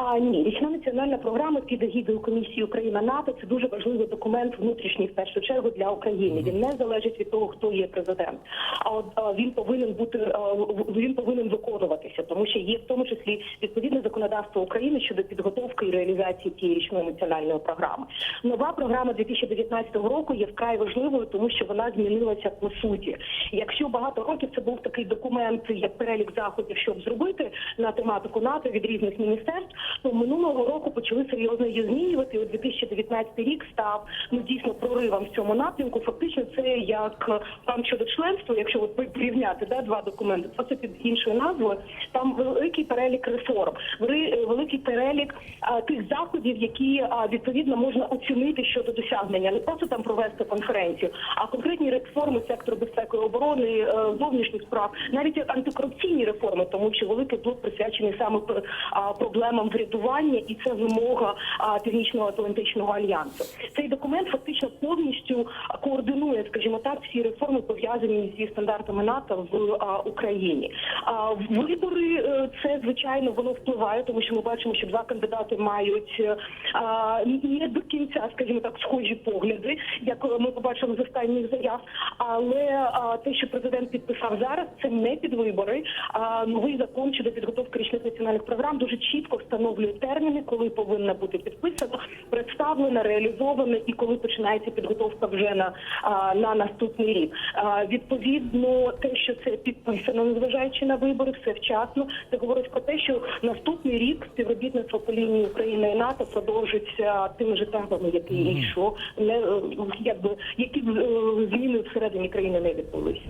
А ні, річна національна програма під егідою комісії Україна НАТО це дуже важливий документ внутрішній в першу чергу для України. Він не залежить від того, хто є президент. А от він повинен бути він повинен виконуватися, тому що є в тому числі відповідне законодавство України щодо підготовки і реалізації цієї річної національної програми. Нова програма 2019 року є вкрай важливою, тому що вона змінилася по суті. Якщо багато років це був такий документ, як перелік заходів, щоб зробити на тематику НАТО від різних міністерств, то минулого року почали серйозно її змінювати. І от 2019 рік став ну дійсно проривом в цьому напрямку. Фактично, це як е, там щодо членства, якщо от порівняти да, два документи, просто під іншою назвою. Там великий перелік реформ, е, великий перелік а, тих заходів, які а, відповідно можна оцінити щодо досягнення, не просто там провести конференцію, а конкретні реформи сектору безпеки і оборони, е, зовнішніх справ, навіть антикорупційні реформи, тому що великий блок присвячений саме проблемам врядування, і це вимога а, північного атлантичного альянсу. Цей документ фактично повністю координує, скажімо так, всі реформи пов'язані зі стандартами НАТО в Україні. Вибори е, це звичайно воно впливає, тому що ми бачимо, що два кандидати мають е, не до кінця, скажімо так, схожі погляди, як ми побачили з останніх заяв. Але те, що президент підписав зараз, це не під вибори. Новий закон щодо підготовки річних національних програм дуже чітко встановлює терміни, коли повинна бути підписана, представлена, реалізована і коли починається підготовка вже на, на наступний рік. Відповідно, те, що це підписано, незважаючи на вибори, все вчасно. Це говорить про те, що наступний рік співробітництво по лінії України і НАТО продовжиться тими ж темпами, які йшло, не е, якби які е, зміни всередині країни не відбулися.